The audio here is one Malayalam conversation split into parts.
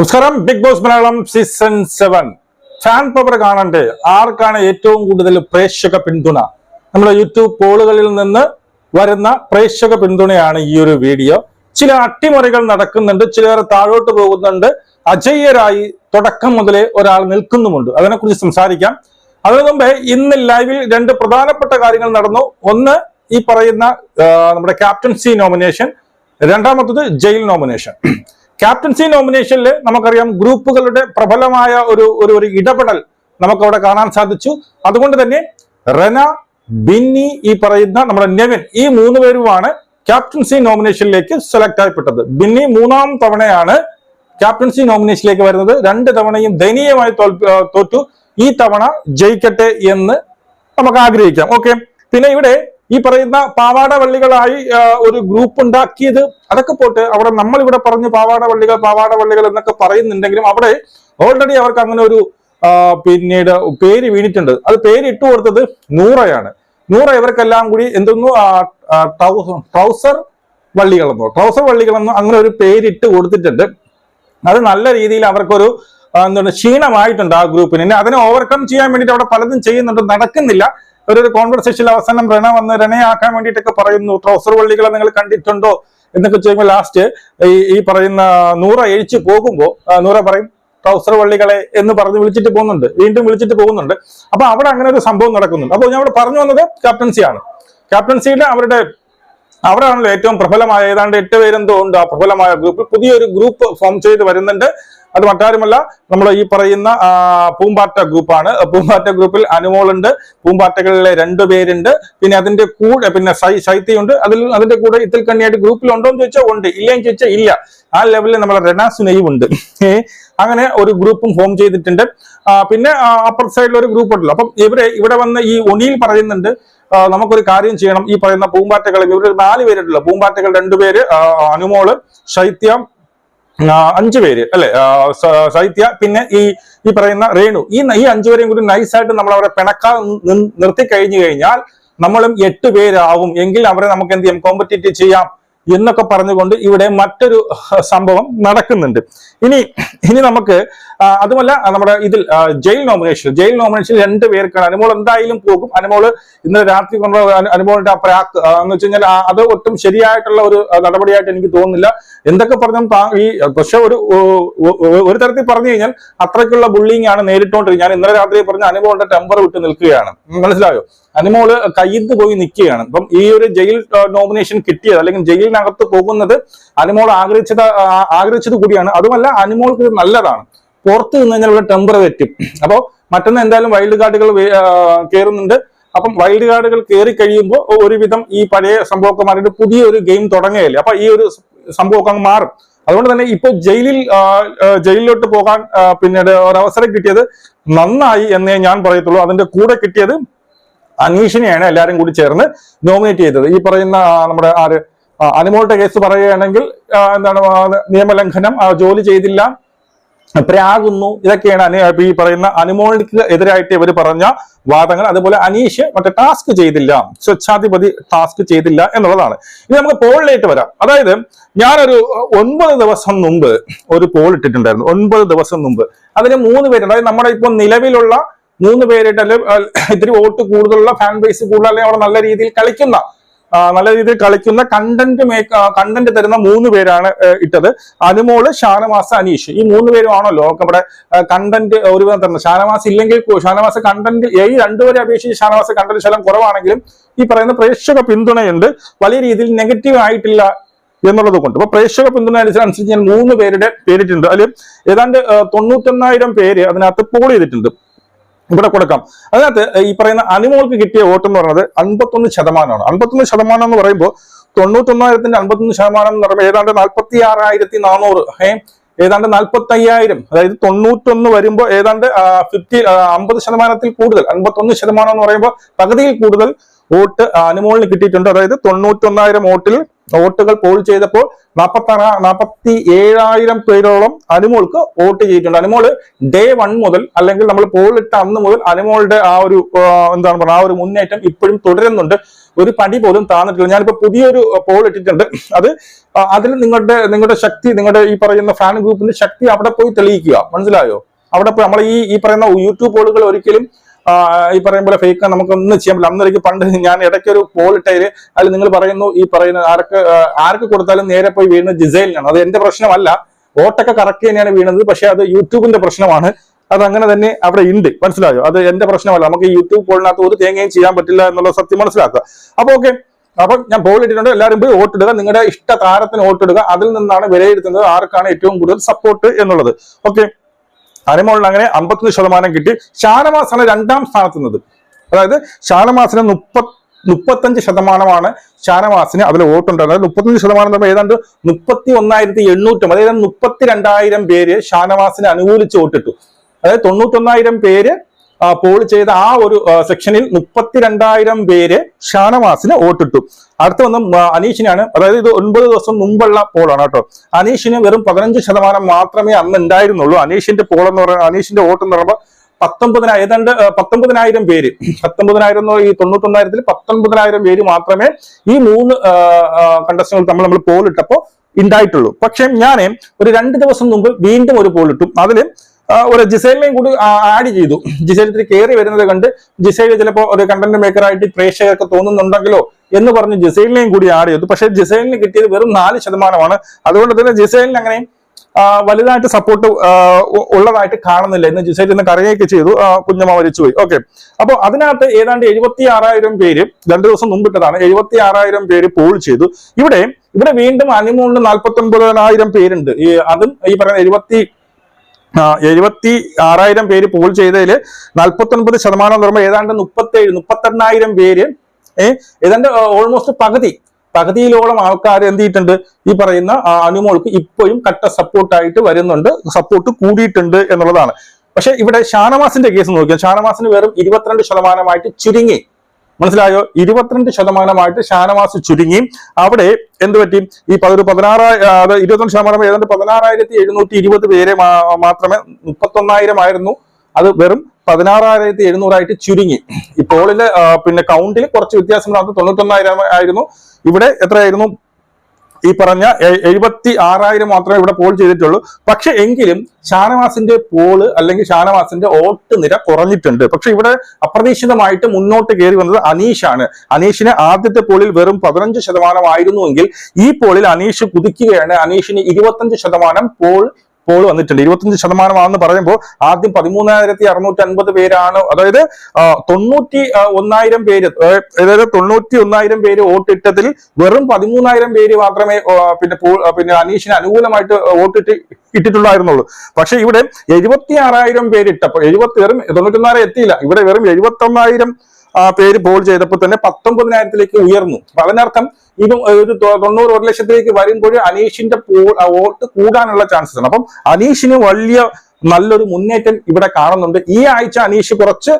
നമസ്കാരം. Big Boss Malayalam season seven. Fan power കാണണ്ടേ? ആർക്കാണ് ഏറ്റവും കൂടുതൽ പ്രേക്ഷക പിന്തുണ? നമ്മുടെ യൂട്യൂബ് പോളുകളിൽ നിന്ന് വരുന്ന പ്രേക്ഷക പിന്തുണയാണ് ഈ ഒരു വീഡിയോ. ചില അട്ടിമറികൾ നടക്കുന്നുണ്ട് ചിലർ താഴോട്ട് പോകുന്നുണ്ട്. അജയ്യരായി തുടക്കം മുതലേ ഒരാൾ നിൽക്കുന്നുമുണ്ട്. അതിനെക്കുറിച്ച് സംസാരിക്കാം. അതിനു മുമ്പേ ഇന്ന് ലൈവിൽ രണ്ട് പ്രധാനപ്പെട്ട കാര്യങ്ങൾ നടന്നു. ഒന്ന് ഈ പറയുന്ന നമ്മുടെ ക്യാപ്റ്റൻസി നോമിനേഷൻ രണ്ടാമത്തത് ജയിൽ നോമിനേഷൻ. ക്യാപ്റ്റൻസി നോമിനേഷനിൽ നമുക്കറിയാം ഗ്രൂപ്പുകളുടെ പ്രബലമായ ഒരു ഒരു ഒരു ഇടപെടൽ നമുക്കവിടെ കാണാൻ സാധിച്ചു. അതുകൊണ്ട് തന്നെ റെന ബിന്നി ഈ പറയുന്ന നമ്മുടെ നെവിൻ ഈ മൂന്ന് പേരുമാണ് ക്യാപ്റ്റൻസി നോമിനേഷനിലേക്ക് സെലക്ട് ആയിപ്പെട്ടത്. ബിന്നി മൂന്നാം തവണയാണ് ക്യാപ്റ്റൻസി നോമിനേഷനിലേക്ക് വരുന്നത്. രണ്ട് തവണയും ദയനീയമായി തോറ്റു. ഈ തവണ ജയിക്കട്ടെ എന്ന് നമുക്ക് ആഗ്രഹിക്കാം. ഓക്കെ പിന്നെ ഇവിടെ ഈ പറയുന്ന പാവാട വള്ളികളായി ഒരു ഗ്രൂപ്പ് ഉണ്ടാക്കിയത് അതൊക്കെ പോട്ട് അവിടെ നമ്മൾ ഇവിടെ പറഞ്ഞു പാവാട വള്ളികൾ പാവാട വള്ളികൾ എന്നൊക്കെ പറയുന്നുണ്ടെങ്കിലും അവിടെ ഓൾറെഡി അവർക്ക് അങ്ങനെ ഒരു പിന്നീട് പേര് വീണിട്ടുണ്ട്. അത് പേര് ഇട്ടു കൊടുത്തത് നൂറയാണ്. നൂറ ഇവർക്കെല്ലാം കൂടി എന്തൊന്നു ട്രൗസർ വള്ളികളെന്നോ ട്രൗസർ വള്ളികളെന്നോ അങ്ങനെ ഒരു പേരിട്ട് കൊടുത്തിട്ടുണ്ട്. അത് നല്ല രീതിയിൽ അവർക്കൊരു എന്താണ് ക്ഷീണമായിട്ടുണ്ട് ആ ഗ്രൂപ്പിന് അതിനെ ഓവർകം ചെയ്യാൻ വേണ്ടിയിട്ട് അവിടെ പലതും ചെയ്യുന്നുണ്ട് നടക്കുന്നില്ല. ഒരു കോൺവെർസേഷനിൽ അവസാനം റണ വന്ന് റണയാക്കാൻ വേണ്ടിയിട്ടൊക്കെ പറയുന്നു. ട്രൗസർ വള്ളികളെ നിങ്ങൾ കണ്ടിട്ടുണ്ടോ? എന്നൊക്കെ ചോദിക്കുമ്പോൾ ലാസ്റ്റ് ഈ ഈ പറയുന്ന നൂറ എഴിച്ചു പോകുമ്പോൾ നൂറ പറയും ട്രൗസർ വള്ളികളെ എന്ന് പറഞ്ഞ് വിളിച്ചിട്ട് പോകുന്നുണ്ട്. വീണ്ടും വിളിച്ചിട്ട് പോകുന്നുണ്ട്. അപ്പൊ അവിടെ അങ്ങനെ ഒരു സംഭവം നടക്കുന്നുണ്ട്. അപ്പോൾ ഞാൻ അവിടെ പറഞ്ഞു വന്നത് ക്യാപ്റ്റൻസിയാണ് ക്യാപ്റ്റൻസിയുടെ അവരുടെ അവരാണല്ലോ ഏറ്റവും പ്രബലമായ ഏതാണ്ട് എട്ട് പേരെന്തോ ഉണ്ട് ആ പ്രബലമായ ഗ്രൂപ്പ് പുതിയൊരു ഗ്രൂപ്പ് ഫോം ചെയ്ത് വരുന്നുണ്ട്. അത് മറ്റാരുമല്ല നമ്മൾ ഈ പറയുന്ന പൂമ്പാറ്റ ഗ്രൂപ്പാണ് പൂമ്പാറ്റ ഗ്രൂപ്പിൽ അനുമോളുണ്ട്. പൂമ്പാറ്റകളിലെ രണ്ടു പേരുണ്ട്. പിന്നെ അതിന്റെ കൂടെ പിന്നെ ശൈത്യുണ്ട് അതിൽ അതിന്റെ കൂടെ ഇത്തിൽ കണ്ണിയായിട്ട് ഗ്രൂപ്പിൽ ഉണ്ടോ എന്ന് ചോദിച്ചാൽ ഉണ്ട്. ഇല്ലെന്ന് ചോദിച്ചാൽ ഇല്ല. ആ ലെവലിൽ നമ്മളെ റെനാസുനെയും ഉണ്ട്. അങ്ങനെ ഒരു ഗ്രൂപ്പും ഫോം ചെയ്തിട്ടുണ്ട്. പിന്നെ അപ്പർ സൈഡിൽ ഒരു ഗ്രൂപ്പ് ഉണ്ടല്ലോ. അപ്പം ഇവരെ ഇവിടെ വന്ന് ഈ ഒണിയിൽ പറയുന്നുണ്ട് നമുക്കൊരു കാര്യം ചെയ്യണം. ഈ പറയുന്ന പൂമ്പാറ്റകൾ ഇവർ നാല് പേരുണ്ടല്ലോ. പൂമ്പാറ്റകൾ രണ്ടുപേര് അനുമോൾ ശൈത്യം അഞ്ചു പേര് അല്ലെ? സൈത്യ പിന്നെ ഈ ഈ പറയുന്ന രേണു. ഈ ഈ അഞ്ചുപേരെയും കൂടി നൈസായിട്ട് നമ്മൾ അവരെ പിണക്കാൻ നിർത്തി കഴിഞ്ഞു കഴിഞ്ഞാൽ നമ്മളും എട്ട് പേരാവും എങ്കിൽ അവരെ നമുക്ക് എന്ത് ചെയ്യാം? കോമ്പറ്റീറ്റീവ് ചെയ്യാം എന്നൊക്കെ പറഞ്ഞുകൊണ്ട് ഇവിടെ മറ്റൊരു സംഭവം നടക്കുന്നുണ്ട്. ഇനി ഇനി നമുക്ക് അതുമല്ല നമ്മുടെ ഇതിൽ ജയിൽ നോമിനേഷൻ ജയിൽ നോമിനേഷൻ രണ്ട് പേർക്കാണ്. അനുമോൾ എന്തായാലും പോകും. അനുമോൾ ഇന്നലെ രാത്രി കൊണ്ട് അനു- അനുമോളിന്റെ ആ പ്രാക്ക് എന്ന് വെച്ച് കഴിഞ്ഞാൽ അത് ഒട്ടും ശരിയായിട്ടുള്ള ഒരു നടപടിയായിട്ട് എനിക്ക് തോന്നുന്നില്ല. എന്തൊക്കെ പറഞ്ഞാൽ ഈ പക്ഷെ ഒരു ഒരു തരത്തിൽ പറഞ്ഞു കഴിഞ്ഞാൽ അത്രയ്ക്കുള്ള ബുള്ളിങ് ആണ് നേരിട്ടുകൊണ്ടിരിക്കുന്നത് ഞാൻ ഇന്നലെ രാത്രി പറഞ്ഞ അനുമോളുടെ ടെമ്പർ വിട്ട് നിൽക്കുകയാണ്. മനസ്സിലായോ? അനുമോൾ കയ്യിന്ന് പോയി നിൽക്കുകയാണ്. അപ്പം ഈ ഒരു ജയിൽ നോമിനേഷൻ കിട്ടിയത് അല്ലെങ്കിൽ ജയിലിനകത്ത് പോകുന്നത് അനുമോൾ ആഗ്രഹിച്ചത് ആഗ്രഹിച്ചത് കൂടിയാണ്. അതുമല്ല അനുമോൾക്ക് നല്ലതാണ്. പുറത്ത് നിന്ന് കഴിഞ്ഞാൽ ഇവിടെ ടെമ്പർ തെറ്റും. അപ്പോൾ മറ്റൊന്ന് എന്തായാലും വൈൽഡ് കാർഡുകൾ കയറുന്നുണ്ട് അപ്പം വൈൽഡ് കാർഡുകൾ കയറി കഴിയുമ്പോൾ ഒരുവിധം ഈ പഴയ സംഭവമൊക്കെ മാറിയിട്ട് പുതിയ ഒരു ഗെയിം തുടങ്ങുകയല്ലേ. അപ്പൊ ഈ ഒരു സംഭവമൊക്കെ അങ്ങ് മാറും. അതുകൊണ്ട് തന്നെ ഇപ്പൊ ജയിലിൽ ജയിലിലോട്ട് പോകാൻ പിന്നീട് ഒരവസരം കിട്ടിയത് നന്നായി എന്നേ ഞാൻ പറയത്തുള്ളൂ. അതിന്റെ കൂടെ കിട്ടിയത് അനീഷിനെയാണ് എല്ലാരും കൂടി ചേർന്ന് നോമിനേറ്റ് ചെയ്തത്. ഈ പറയുന്ന നമ്മുടെ ആര് അനുമോളുടെ കേസ് പറയുകയാണെങ്കിൽ എന്താണ് നിയമലംഘനം ജോലി ചെയ്തില്ല. പ്രാകുന്നു ഇതൊക്കെയാണ് ഈ പറയുന്ന അനുമോൾക്ക് എതിരായിട്ട് ഇവർ പറഞ്ഞ വാദങ്ങൾ. അതുപോലെ അനീഷ് മറ്റേ ടാസ്ക് ചെയ്തില്ല. സ്വച്ഛാധിപതി ടാസ്ക് ചെയ്തില്ല എന്നുള്ളതാണ്. ഇനി നമുക്ക് പോളിലേക്ക് വരാം. അതായത് ഞാനൊരു ഒൻപത് ദിവസം മുമ്പ് ഒരു പോൾ ഇട്ടിട്ടുണ്ടായിരുന്നു. ഒൻപത് ദിവസം മുമ്പ്. അതിന് മൂന്ന് പേര് അതായത് നമ്മുടെ ഇപ്പൊ നിലവിലുള്ള മൂന്ന് പേരായിട്ട് അല്ലെ ഇത്തിരി വോട്ട് കൂടുതലുള്ള ഫാൻ ബേസ് കൂടുതൽ അല്ലെങ്കിൽ അവിടെ നല്ല രീതിയിൽ കളിക്കുന്ന നല്ല രീതിയിൽ കളിക്കുന്ന കണ്ടന്റ് മേക്ക് കണ്ടന്റ് തരുന്ന മൂന്ന് പേരാണ് ഇട്ടത്. അനുമോൾ ഷാനവാസ് അനീഷ്. ഈ മൂന്ന് പേരും ആണല്ലോ ഇവിടെ കണ്ടന്റ് ഒരുവിധം തരുന്നത്? ഷാനവാസ് ഇല്ലെങ്കിൽ ഷാനവാസ് കണ്ടന്റ് ഈ രണ്ടുപേരെ അപേക്ഷിച്ച് ഷാനവാസ് കണ്ടന്റ് ശലം കുറവാണെങ്കിലും ഈ പറയുന്ന പ്രേക്ഷക പിന്തുണയുണ്ട്. വലിയ രീതിയിൽ നെഗറ്റീവ് ആയിട്ടില്ല എന്നുള്ളത് കൊണ്ട്. അപ്പൊ പ്രേക്ഷക പിന്തുണ അനുസരിച്ച് ഞാൻ മൂന്ന് പേരുടെ പേരിട്ടുണ്ട് അതിൽ ഏതാണ്ട് തൊണ്ണൂറ്റൊന്നായിരം പേര് അതിനകത്ത് പോൾ ചെയ്തിട്ടുണ്ട്. ഇവിടെ കൊടുക്കാം. അതിനകത്ത് ഈ പറയുന്ന അനിമോൾക്ക് കിട്ടിയ വോട്ട് എന്ന് പറയുന്നത് അൻപത്തൊന്ന് ശതമാനമാണ്. അൻപത്തൊന്ന് ശതമാനം എന്ന് പറയുമ്പോൾ തൊണ്ണൂറ്റൊന്നായിരത്തിന്റെ അൻപത്തൊന്ന് ശതമാനം എന്ന് പറയുമ്പോൾ ഏതാണ്ട് നാൽപ്പത്തി ആറായിരത്തി നാനൂറ് ഏതാണ്ട് നാൽപ്പത്തി അയ്യായിരം അതായത് തൊണ്ണൂറ്റൊന്ന് വരുമ്പോൾ ഏതാണ്ട് ഫിഫ്റ്റി അമ്പത് ശതമാനത്തിൽ കൂടുതൽ. അൻപത്തൊന്ന് ശതമാനം എന്ന് പറയുമ്പോൾ പകുതിയിൽ കൂടുതൽ വോട്ട് അനുമോളിന് കിട്ടിയിട്ടുണ്ട്. അതായത് തൊണ്ണൂറ്റൊന്നായിരം വോട്ടിൽ വോട്ടുകൾ പോൾ ചെയ്തപ്പോൾ നാൽപ്പത്തി നാൽപ്പത്തി ഏഴായിരം പേരോളം അനുമോൾക്ക് വോട്ട് ചെയ്തിട്ടുണ്ട്. അനുമോൾ ഡേ വൺ മുതൽ അല്ലെങ്കിൽ നമ്മൾ പോൾ ഇട്ട അന്ന് മുതൽ അനുമോളുടെ ആ ഒരു എന്താണ് പറയുക ആ ഒരു മുന്നേറ്റം ഇപ്പോഴും തുടരുന്നുണ്ട്. ഒരു പടി പോലും താന്നിട്ടില്ല. ഞാനിപ്പോ പുതിയൊരു പോൾ ഇട്ടിട്ടുണ്ട്. അത് അതിൽ നിങ്ങളുടെ നിങ്ങളുടെ ശക്തി നിങ്ങളുടെ ഈ പറയുന്ന ഫാൻ ഗ്രൂപ്പിന്റെ ശക്തി അവിടെ പോയി തെളിയിക്കുക. മനസ്സിലായോ? അവിടെ നമ്മൾ ഈ ഈ പറയുന്ന യൂട്യൂബ് പോളുകൾ ഒരിക്കലും ഈ പറയും പോലെ ഫേക്ക് നമുക്ക് നമുക്കൊന്നും ചെയ്യാൻ പറ്റില്ല. അന്നൊരിക്കൽ പണ്ട് ഞാൻ ഇടയ്ക്ക് ഒരു പോൾ ഇട്ടതിൽ അതിൽ നിങ്ങൾ പറയുന്നു ഈ പറയുന്ന ആർക്ക് ആർക്ക് കൊടുത്താലും നേരെ പോയി വീഴുന്നത് ജിസൈലിനാണ്. അത് എന്റെ പ്രശ്നമല്ല. വോട്ടൊക്കെ കറക്റ്റ് തന്നെയാണ് വീണത് പക്ഷെ അത് യൂട്യൂബിന്റെ പ്രശ്നമാണ്. അത് അങ്ങനെ തന്നെ അവിടെ ഉണ്ട് മനസ്സിലായോ? അത് എന്റെ പ്രശ്നമല്ല. നമുക്ക് യൂട്യൂബ് പോളിനകത്ത് ഒരു തേങ്ങയും ചെയ്യാൻ പറ്റില്ല എന്നുള്ള സത്യം മനസ്സിലാക്കുക. അപ്പൊ ഓക്കെ അപ്പൊ ഞാൻ പോൾ ഇട്ടിട്ടുണ്ട്. എല്ലാവരും പോയി വോട്ടിടുക നിങ്ങളുടെ ഇഷ്ട താരത്തിന് വോട്ടിടുക അതിൽ നിന്നാണ് വിലയിരുത്തുന്നത് ആർക്കാണ് ഏറ്റവും കൂടുതൽ സപ്പോർട്ട് എന്നുള്ളത്. ഓക്കെ അനിമോളിന് അങ്ങനെ അമ്പത്തൊന്ന് ശതമാനം കിട്ടി ഷാനവാസാണ് രണ്ടാം സ്ഥാനത്ത് നിന്നത് അതായത് ഷാനവാസിന് മുപ്പത്തി മുപ്പത്തഞ്ച് ശതമാനമാണ് ഷാനവാസിന് അതിൽ വോട്ടുണ്ടായിരുന്നത്. മുപ്പത്തഞ്ച് ശതമാനം പറയുമ്പോൾ ഏതാണ്ട് മുപ്പത്തി ഒന്നായിരത്തി എണ്ണൂറ്റം അതായത് മുപ്പത്തി രണ്ടായിരം പേര് ഷാനവാസിനെ അനുകൂലിച്ച് വോട്ടിട്ടു. അതായത് തൊണ്ണൂറ്റൊന്നായിരം പേര് പോൾ ചെയ്ത ആ ഒരു സെക്ഷനിൽ മുപ്പത്തിരണ്ടായിരം പേര് ഷാനവാസിന് വോട്ടിട്ടു. അടുത്ത വന്ന് അനീഷിനാണ് അതായത് ഇത് ഒൻപത് ദിവസം മുമ്പുള്ള പോളാണ് കേട്ടോ. അനീഷിന് വെറും പതിനഞ്ച് ശതമാനം മാത്രമേ അന്ന് ഉണ്ടായിരുന്നുള്ളൂ. അനീഷിന്റെ പോൾ എന്ന് പറയുന്നത് അനീഷിന്റെ വോട്ട് എന്ന് പറയുമ്പോൾ പത്തൊമ്പതിനായിരം ഏതാണ്ട് പത്തൊമ്പതിനായിരം പേര്. പത്തൊമ്പതിനായിരം എന്ന് ഈ തൊണ്ണൂറ്റൊന്നായിരത്തിൽ പത്തൊൻപതിനായിരം പേര് മാത്രമേ ഈ മൂന്ന് കണ്ടസ്റ്റുകൾ നമ്മൾ പോൾ ഇട്ടപ്പോ ഉണ്ടായിട്ടുള്ളൂ. പക്ഷെ ഞാൻ ഒരു രണ്ട് ദിവസം മുമ്പ് വീണ്ടും ഒരു പോളിട്ടു അതിൽ ഒരു ജിസൈലിനെയും കൂടി ആഡ് ചെയ്തു. ഇത്തിരി കയറി വരുന്നത് കണ്ട് ജിസൈൽ ചിലപ്പോൾ ഒരു കണ്ടന്റ് മേക്കറായിട്ട് പ്രേക്ഷകർക്ക് തോന്നുന്നുണ്ടെങ്കിലോ എന്ന് പറഞ്ഞ് ജിസൈലിനെയും കൂടി ആഡ് ചെയ്തു. പക്ഷെ ജിസൈലിന് കിട്ടിയത് വെറും നാല് ശതമാനമാണ്. അതുകൊണ്ട് തന്നെ ജിസൈലിന് അങ്ങനെ വലുതായിട്ട് സപ്പോർട്ട് ഉള്ളതായിട്ട് കാണുന്നില്ല ഇന്ന് ജിസൈൽ ഇന്ന് കരയൊക്കെ ചെയ്തു. കുഞ്ഞമ്മ മരിച്ചുപോയി. ഓക്കെ അപ്പോൾ അതിനകത്ത് ഏതാണ്ട് എഴുപത്തി ആറായിരം പേര് രണ്ടു ദിവസം മുമ്പിട്ടതാണ് എഴുപത്തി ആറായിരം പേര് പോൾ ചെയ്തു. ഇവിടെ ഇവിടെ വീണ്ടും അനിമൂണിന് നാൽപ്പത്തി ഒൻപതിനായിരം പേരുണ്ട്. ഈ അതും ഈ പറയുന്ന എഴുപത്തി എഴുപത്തി ആറായിരം പേര് പോൾ ചെയ്തതിൽ നാൽപ്പത്തി ഒൻപത് ശതമാനം എന്ന് പറയുമ്പോൾ ഏതാണ്ട് മുപ്പത്തേഴ് മുപ്പത്തെണ്ണായിരം പേര് ഏതാണ്ട് ഓൾമോസ്റ്റ് പകുതി പകുതിയിലോളം ആൾക്കാർ എന്ത് ചെയ്തിട്ടുണ്ട്? ഈ പറയുന്ന അനുമോൾക്ക് ഇപ്പോഴും കട്ട സപ്പോർട്ടായിട്ട് വരുന്നുണ്ട് സപ്പോർട്ട് കൂടിയിട്ടുണ്ട് എന്നുള്ളതാണ്. പക്ഷെ ഇവിടെ ഷാനവാസിന്റെ കേസ് നോക്കിയാൽ ഷാനവാസിന് വെറും ഇരുപത്തിരണ്ട് ശതമാനമായിട്ട് ചുരുങ്ങി. മനസ്സിലായോ? ഇരുപത്തിരണ്ട് ശതമാനമായിട്ട് ഷാനവാസ് ചുരുങ്ങി. അവിടെ എന്ത് പറ്റി? ഈ പതൊരു പതിനാറ് അത് ഇരുപത്തിരണ്ട് ശതമാനം ഏതാണ്ട് പതിനാറായിരത്തി എഴുന്നൂറ്റി ഇരുപത് പേരെ മാത്രമേ മുപ്പത്തൊന്നായിരം ആയിരുന്നു അത് വെറും പതിനാറായിരത്തി എഴുന്നൂറായിട്ട് ചുരുങ്ങി. ഈ പോളിൽ പിന്നെ കൗണ്ടിൽ കുറച്ച് വ്യത്യാസം തൊണ്ണൂറ്റൊന്നായിരം ആയിരുന്നു. ഇവിടെ എത്രയായിരുന്നു? ഈ പറഞ്ഞ എഴുപത്തി ആറായിരം മാത്രമേ ഇവിടെ പോൾ ചെയ്തിട്ടുള്ളൂ. പക്ഷെ എങ്കിലും ഷാനവാസിന്റെ പോൾ അല്ലെങ്കിൽ ഷാനവാസിന്റെ വോട്ട് നിര കുറഞ്ഞിട്ടുണ്ട്. പക്ഷെ ഇവിടെ അപ്രതീക്ഷിതമായിട്ട് മുന്നോട്ട് കയറി വന്നത് അനീഷാണ്. അനീഷിന് ആദ്യത്തെ പോളിൽ വെറും പതിനഞ്ച് ശതമാനമായിരുന്നുവെങ്കിൽ ഈ പോളിൽ അനീഷ് കുതിക്കുകയാണ്. അനീഷിന് ഇരുപത്തഞ്ച് ശതമാനം പോൾ പോൾ വന്നിട്ടുണ്ട്. ഇരുപത്തഞ്ച് ശതമാനമാണെന്ന് പറയുമ്പോൾ ആദ്യം പതിമൂന്നായിരത്തി അറുന്നൂറ്റി അൻപത് പേരാണ് അതായത് തൊണ്ണൂറ്റി ഒന്നായിരം പേര് അതായത് തൊണ്ണൂറ്റി ഒന്നായിരം പേര് വോട്ടിട്ടതിൽ വെറും പതിമൂന്നായിരം പേര് മാത്രമേ പിന്നെ പിന്നെ അനീഷിന് അനുകൂലമായിട്ട് വോട്ടിട്ട് ഇട്ടിട്ടുണ്ടായിരുന്നുള്ളൂ പക്ഷെ ഇവിടെ എഴുപത്തി ആറായിരം പേര് ഇട്ടപ്പോൾ എഴുപത്തി വെറും തൊണ്ണൂറ്റൊന്നായിരം എത്തിയില്ല. ഇവിടെ വെറും എഴുപത്തി ഒന്നായിരം പേര് ബോൾ ചെയ്തപ്പോൾ തന്നെ പത്തൊമ്പതിനായിരത്തിലേക്ക് ഉയർന്നു. അതിനർത്ഥം ഇത് ഒരു തൊണ്ണൂറ് ഒരു ലക്ഷത്തിലേക്ക് വരുമ്പോൾ അനീഷിന്റെ വോട്ട് കൂടാനുള്ള ചാൻസസ് ആണ്. അപ്പം അനീഷിന് വലിയ നല്ലൊരു മുന്നേറ്റം ഇവിടെ കാണുന്നുണ്ട്. ഈ ആഴ്ച അനീഷ് കുറച്ച്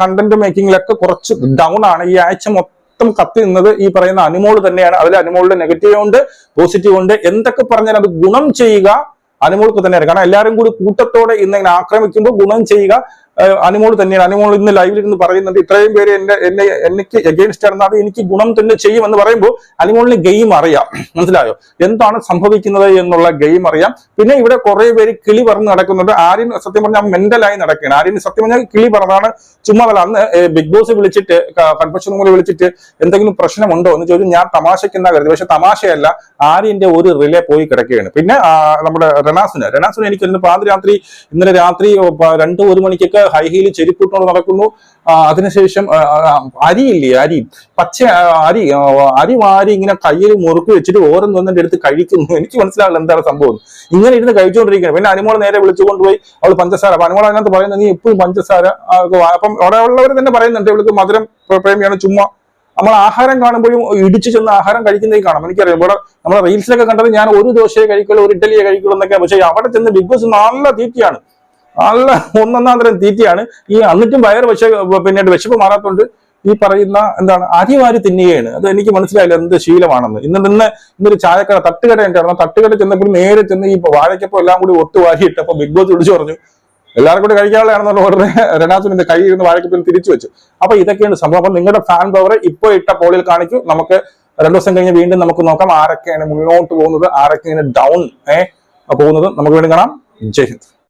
കണ്ടന്റ് മേക്കിങ്ങിലൊക്കെ കുറച്ച് ഡൗൺ ആണ്. ഈ ആഴ്ച മൊത്തം കത്തി നിന്നത് ഈ പറയുന്ന അനിമോൾ തന്നെയാണ്. അതിൽ അനുമോളുടെ നെഗറ്റീവ് ഉണ്ട് പോസിറ്റീവ് ഉണ്ട്. എന്തൊക്കെ പറഞ്ഞാലും അത് ഗുണം ചെയ്യുക അനുമോൾക്ക് തന്നെയാണ്. കാരണം എല്ലാവരും കൂടി കൂട്ടത്തോടെ ഇന്ന് ഇങ്ങനെ ആക്രമിക്കുമ്പോൾ ഗുണം ചെയ്യുക അനിമോൾ തന്നെയാണ്. അനുമോൾ ഇന്ന് ലൈവിൽ ഇരുന്ന് പറയുന്നുണ്ട് ഇത്രയും പേര് എന്റെ എന്നെ എനിക്ക് എഗെയിൻസ്റ്റ് ആണെന്ന് അത് എനിക്ക് ഗുണം തന്നെ ചെയ്യുമെന്ന് പറയുമ്പോൾ അനുമോളിന് ഗെയിം അറിയാം. മനസ്സിലായോ? എന്താണ് സംഭവിക്കുന്നത് എന്നുള്ള ഗെയിം അറിയാം. പിന്നെ ഇവിടെ കുറെ പേര് കിളി പറഞ്ഞ് നടക്കുന്നുണ്ട്. ആര്യൻ സത്യം പറഞ്ഞാൽ മെന്റലായി നടക്കുകയാണ്. ആര്യൻ സത്യം പറഞ്ഞാൽ കിളി പറഞ്ഞതാണ് ചുമ്മാ അന്ന് ബിഗ് ബോസ് വിളിച്ചിട്ട് കൺഫെഷൻ റൂമിൽ വിളിച്ചിട്ട് എന്തെങ്കിലും പ്രശ്നമുണ്ടോ എന്ന് ചോദിച്ചു ഞാൻ തമാശയ്ക്ക് എന്താ കരുതി പക്ഷെ തമാശയല്ല ആര്യന്റെ ഒരു റിലേ പോയി കിടക്കുകയാണ്. പിന്നെ നമ്മുടെ റനാസിന്. റനാസിന് എനിക്ക് ഇന്ന് പാതിരാത്രി ഇന്നലെ രാത്രി രണ്ട് ഒരു മണിക്കൊക്കെ ഹൈ ഹീൽ ചെരുപ്പിട്ടുകൊണ്ട് നടക്കുന്നു. അതിനുശേഷം അരിയില്ലേ അരി? പച്ച അരി അരി വാരി ഇങ്ങനെ കയ്യിൽ മുറുക്കി വെച്ചിട്ട് ഓരോന്നൊന്നിന്റെ അടുത്ത് കഴിക്കുന്നു. എനിക്ക് മനസ്സിലാവില്ല എന്താണ് സംഭവം. ഇങ്ങനെ ഇരുന്ന് കഴിച്ചുകൊണ്ടിരിക്കുകയാണ്. പിന്നെ അനുമോൾ നേരെ വിളിച്ചു കൊണ്ടുപോയി അവൾ പഞ്ചസാര അപ്പൊ അനുമോൾ അതിനകത്ത് പറയുന്നത് നീ എപ്പോഴും പഞ്ചസാര അപ്പം അവിടെ ഉള്ളവർ തന്നെ പറയുന്നുണ്ട് ഇവൾക്ക് മധുരം പ്രേമിയാണ് ചുമ്മാ. നമ്മൾ ആഹാരം കാണുമ്പോഴും ഇടിച്ചു ചെന്ന് ആഹാരം കഴിക്കുന്നതേ കാണാം. എനിക്കറിയാം ഇവിടെ നമ്മുടെ റീൽസിലൊക്കെ കണ്ടത് ഞാൻ ഒരു ദോശയെ കഴിക്കുള്ളൂ ഒരു ഇഡലിയെ കഴിക്കുള്ളൂ എന്നൊക്കെ പക്ഷേ അവിടെ ചെന്ന് ബിഗ് ബോസ് നല്ല തീറ്റയാണ്. നല്ല ഒന്നൊന്നാം തരം തീറ്റയാണ്. ഈ എന്നിട്ടും വയറ് വിശ പിന്നീട് വിശപ്പ് മാറാത്തോണ്ട് ഈ പറയുന്ന എന്താണ് അരിവാരി തിന്നുകയാണ്. അത് എനിക്ക് മനസ്സിലായില്ല എന്ത് ശീലമാണെന്ന്. ഇന്ന് നിന്ന് ഇന്നൊരു ചായക്കട തട്ടുകട ഉണ്ടായിരുന്നു തട്ടുകട ചെന്നപ്പോൾ നേരെ ചെന്ന് ഈ വാഴയ്ക്കപ്പം എല്ലാം കൂടി ഒട്ട് വാരിയിട്ട് അപ്പൊ ബിഗ് ബോസ് വിളിച്ചു പറഞ്ഞു എല്ലാവർക്കും കൂടി കഴിക്കാനുള്ളതാണെന്നുള്ള ഉടനെ രനാഥിന്റെ കൈ ഇരുന്ന് വാഴക്കപ്പിൽ തിരിച്ചു വെച്ചു. അപ്പൊ ഇതൊക്കെയാണ് സംഭവം. അപ്പൊ നിങ്ങളുടെ ഫാൻ പവർ ഇപ്പൊ ഇട്ട പോളിൽ കാണിക്കും. നമുക്ക് രണ്ടു ദിവസം കഴിഞ്ഞ് വീണ്ടും നമുക്ക് നോക്കാം ആരൊക്കെയാണ് മുന്നോട്ട് പോകുന്നത് ആരൊക്കെയാണ് ഡൗൺ ഏഹ് പോകുന്നത്. നമുക്ക് വീണ്ടും കാണാം. ജയ് ഹിന്ദ്.